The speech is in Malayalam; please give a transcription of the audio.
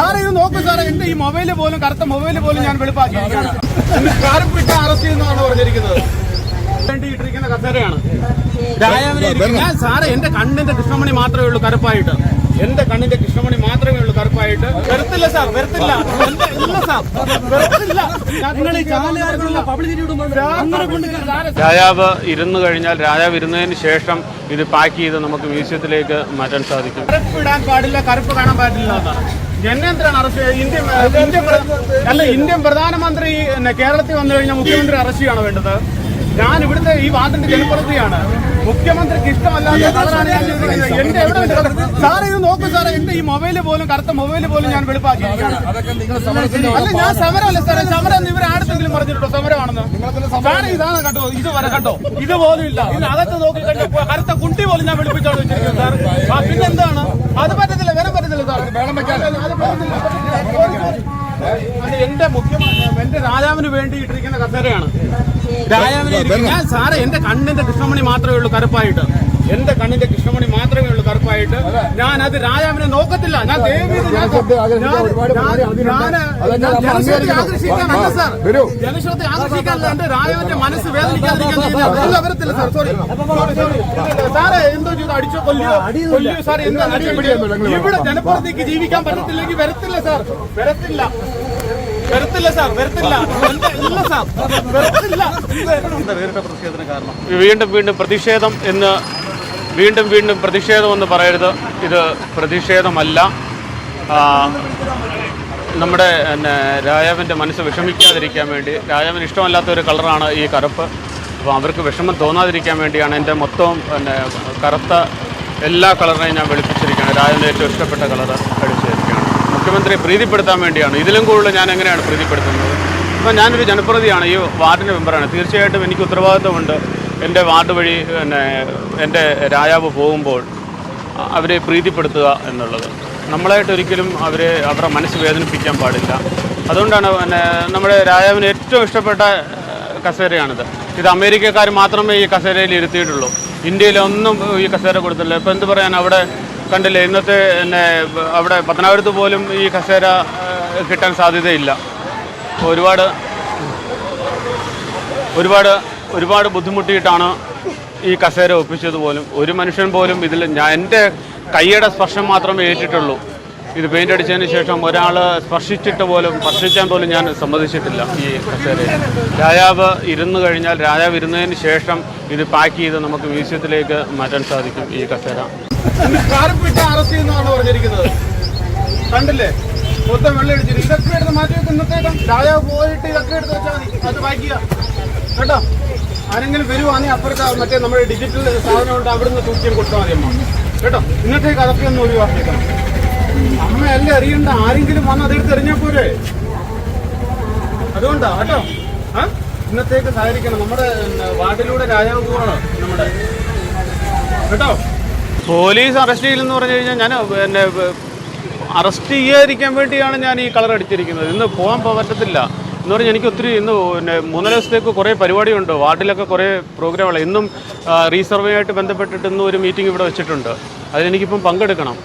സാറേ ഇത് നോക്കൂ സാറേ എന്റെ ഈ മൊബൈൽ പോലും കറുത്ത മൊബൈൽ പോലും ഞാൻ വെളുപ്പാക്കിയിരിക്കുകയാണ് കാറിപ്പിട്ട് അറസ്റ്റ് ചെയ്യുന്നതാണ് പറഞ്ഞിരിക്കുന്നത്. ഇട്ടിരിക്കുന്ന കസേരയാണ്. ഞാൻ സാറേ എന്റെ കണ്ണിന്റെ കൃഷ്ണമണി മാത്രമേ ഉള്ളൂ കറുപ്പായിട്ട്. എന്റെ കണ്ണിന്റെ കൃഷ്ണമണി മാത്രമേ ഉള്ളൂ കറുപ്പായിട്ട്. വരത്തില്ല സാർ വരത്തില്ല എന്റെ- ഇല്ല സാർ സാറേ രാജാവ് ഇരുന്നു കഴിഞ്ഞാൽ രാജാവ് ഇരുന്നതിന് ശേഷം ഇത് പാക്ക് ചെയ്ത് നമുക്ക് മ്യൂസിയത്തിലേക്ക് മാറ്റാൻ സാധിക്കും. കറുപ്പ് ഇടാൻ പാടില്ല കറുപ്പ് കാണാൻ പാടില്ല എന്നെ അറസ്റ്റ് ഇന്ത്യൻ ഇന്ത്യൻ അല്ല ഇന്ത്യൻ പ്രധാനമന്ത്രി കേരളത്തിൽ വന്നു കഴിഞ്ഞാൽ മുഖ്യമന്ത്രി അറസ്റ്റ് ചെയ്യാണ് വേണ്ടത്? ഞാൻ ഇവിടുത്തെ ഈ വാർഡിന്റെ ജനപ്രതിയാണ് മുഖ്യമന്ത്രിക്ക് ഇഷ്ടമല്ലാത്ത. എന്റെ എവിടെ സാറേ ഇത് നോക്കൂ സാറേ എന്റെ ഈ മൊബൈൽ പോലും കറുത്ത മൊബൈൽ പോലും ഞാൻ വെളുപ്പാക്കിയിരിക്കുകയാണ്. അല്ല ഞാൻ സമരമല്ല സാറേ സമരം ഇവർ ആടുത്തെങ്കിലും പറഞ്ഞിട്ടുണ്ടോ? സമരമാണെന്ന്? സാറേ ഇതാണ് കേട്ടോ ഇത് വരെ കേട്ടോ ഇത് പോലും ഇല്ല. ഇതിനകത്ത് നോക്കി കണ്ടോ കറുത്ത കുണ്ടി പോലും ഞാൻ വെളുപ്പിച്ചോട് വെച്ചിരിക്കുന്നത് സാർ ആ പിന്നെന്താണ് അത് പറ്റത്തില്ല വേറെ പറ്റത്തില്ല സാർ വേണം വെക്കാൻ അത് പറ്റത്തില്ല. അത് എന്റെ മുഖ്യമന്ത്രി എന്റെ രാജാവിന് വേണ്ടി ഇട്ടിരിക്കുന്ന കസേരയാണ്. രാജാവിനെ ഞാൻ സാറേ എന്റെ കണ്ണിന്റെ കൃഷ്ണമണി മാത്രമേ ഉള്ളൂ കറുപ്പായിട്ട്. എന്റെ കണ്ണിന്റെ കൃഷ്ണമണി മാത്രമേ ഉള്ളൂ കറുപ്പായിട്ട്. ഞാൻ അത് രാജാവിനെ നോക്കത്തില്ല ഞാൻ ജനശ്രദ്ധ ആകർഷിക്കാനല്ല സാർ. ജനശ്രദ്ധ ആകർഷിക്കാനല്ല എന്റെ രാജാവിന്റെ മനസ്സ് വേദനിക്കാതിരിക്കാൻ വരത്തില്ല സാർ. സോറി സോറി സോറി സാറേ എന്തോ ചെയ്തു? അടിച്ചോ കൊല്ലിയോ കൊല്ലിയോ സാർ എന്താ ഇവിടെ. ജനപ്രതിക്ക് ജീവിക്കാൻ പറ്റത്തില്ലെങ്കിൽ വരത്തില്ല സാർ. വരത്തില്ല. വരത്തില്ല സാർ വരത്തില്ല. എന്താ- ഇല്ല സാർ വരത്തില്ല. വീണ്ടും വീണ്ടും പ്രതിഷേധം എന്ന് വീണ്ടും വീണ്ടും പ്രതിഷേധം എന്ന് പറയരുത്. ഇത് പ്രതിഷേധമല്ല. നമ്മുടെ പിന്നെ രാജാവിന്റെ മനസ്സ് വിഷമിക്കാതിരിക്കാൻ വേണ്ടി രാജാവിന് ഇഷ്ടമല്ലാത്ത ഒരു കളറാണ് ഈ കറുപ്പ്. അപ്പോൾ അവർക്ക് വിഷമം തോന്നാതിരിക്കാൻ വേണ്ടിയാണ് എന്റെ മൊത്തം പിന്നെ കറുത്ത എല്ലാ കളറിനെയും ഞാൻ വെളുപ്പിച്ചിരിക്കുകയാണ് രാജാവിന്റെ ഏറ്റവും ഇഷ്ടപ്പെട്ട കളർ അടിച്ചിരിക്കുകയാണ്. മുഖ്യമന്ത്രിയെ പ്രീതിപ്പെടുത്താൻ വേണ്ടിയാണ്. ഇതിലും കൂടുതൽ ഞാൻ എങ്ങനെയാണ് പ്രീതിപ്പെടുത്തുന്നത്? അപ്പോൾ ഞാനൊരു ജനപ്രതിയാണ് ഈ വാർഡിന്റെ മെമ്പറാണ്. തീർച്ചയായിട്ടും എനിക്ക് ഉത്തരവാദിത്വമുണ്ട്. എന്റെ വാർഡ് വഴി പിന്നെ എന്റെ രാജാവ് പോകുമ്പോൾ അവരെ പ്രീതിപ്പെടുത്തുക എന്നുള്ളത്. നമ്മളായിട്ട് ഒരിക്കലും അവരെ അവരുടെ മനസ്സ് വേദനിപ്പിക്കാൻ പാടില്ല. അതുകൊണ്ടാണ് പിന്നെ നമ്മുടെ രാജാവിന് ഏറ്റവും ഇഷ്ടപ്പെട്ട കസേരയാണിത്. ഇത് അമേരിക്കക്കാർ മാത്രമേ ഈ കസേരയിൽ ഇരുത്തിയിട്ടുള്ളൂ. ഇന്ത്യയിലൊന്നും ഈ കസേര കൊടുത്തില്ല. ഇപ്പം എന്ത് പറയാൻ അവിടെ കണ്ടില്ലേ ഇന്നത്തെ പിന്നെ അവിടെ പത്തനാപുരത്ത് പോലും ഈ കസേര കിട്ടാൻ സാധ്യതയില്ല. ഒരുപാട് ഒരുപാട് ഒരുപാട് ബുദ്ധിമുട്ടിയിട്ടാണ് ഈ കസേര ഒപ്പിച്ചത് പോലും. ഒരു മനുഷ്യൻ പോലും ഇതിൽ ഞാൻ എന്റെ കൈയുടെ സ്പർശം മാത്രമേ ഏറ്റിട്ടുള്ളൂ. ഇത് പെയിന്റ് അടിച്ചതിന് ശേഷം ഒരാൾ സ്പർശിച്ചിട്ട് പോലും സ്പർശിക്കാൻ പോലും ഞാൻ സമ്മതിച്ചിട്ടില്ല ഈ കസേരയിൽ. രാജാവ് ഇരുന്ന് കഴിഞ്ഞാൽ രാജാവ് ഇരുന്നതിന് ശേഷം ഇത് പാക്ക് ചെയ്ത് നമുക്ക് മ്യൂസിയത്തിലേക്ക് മാറ്റാൻ സാധിക്കും ഈ കസേര. കാറിപ്പിട്ട് അറസ്റ്റ് ചെയ്യുന്നതാണ് പറഞ്ഞിരിക്കുന്നത്? കണ്ടില്ലേ? മൊത്തം വെള്ളം അടിച്ചിട്ട് ഇതൊക്കെ എടുത്ത് മാറ്റി വെക്കും രാജാവ് പോയിട്ട് ഇതൊക്കെ എടുത്ത് വെച്ചാൽ മതി. അത് വായിക്കുക കേട്ടോ? ആരെങ്കിലും വരുവാണെങ്കിൽ അപ്പുറത്ത് മറ്റേ നമ്മുടെ ഡിജിറ്റൽ സാധനമുണ്ട് അവിടുന്ന് തൂക്കിയും കൊടുത്താൽ മതി അമ്മ. കേട്ടോ? ഇന്നത്തേക്ക് അതൊക്കെ ഒന്ന് ഒഴിവാക്കിയേക്കണം. അമ്മയല്ലേ അറിയണ്ട. ആരെങ്കിലും വന്ന് അതെടുത്ത് എറിഞ്ഞാൽ പോരെ? അതുകൊണ്ടാ കേട്ടോ? ആ? ഇന്നത്തേക്ക് സഹകരിക്കണം. നമ്മുടെ വാർഡിലൂടെ രാജാവ് പോവാണ് നമ്മുടെ. കേട്ടോ? പോലീസ് അറസ്റ്റ് ചെയ്യില്ലെന്ന് പറഞ്ഞു കഴിഞ്ഞാൽ ഞാൻ പിന്നെ അറസ്റ്റ് ചെയ്യാതിരിക്കാൻ വേണ്ടിയാണ് ഞാൻ ഈ കളർ അടിച്ചിരിക്കുന്നത്. ഇന്ന് പോകാൻ പറ്റത്തില്ല. എന്ന് പറഞ്ഞാൽ എനിക്ക് ഒത്തിരി ഇന്ന് പിന്നെ മൂന്നര ദിവസത്തേക്ക് കുറേ പരിപാടിയുണ്ട്. വാർഡിലൊക്കെ കുറേ പ്രോഗ്രാമുകൾ. ഇന്നും റീസർവേയായിട്ട് ബന്ധപ്പെട്ടിട്ട് ഇന്നും ഒരു മീറ്റിംഗ് ഇവിടെ വെച്ചിട്ടുണ്ട്. അതിലെനിക്കിപ്പം പങ്കെടുക്കണം.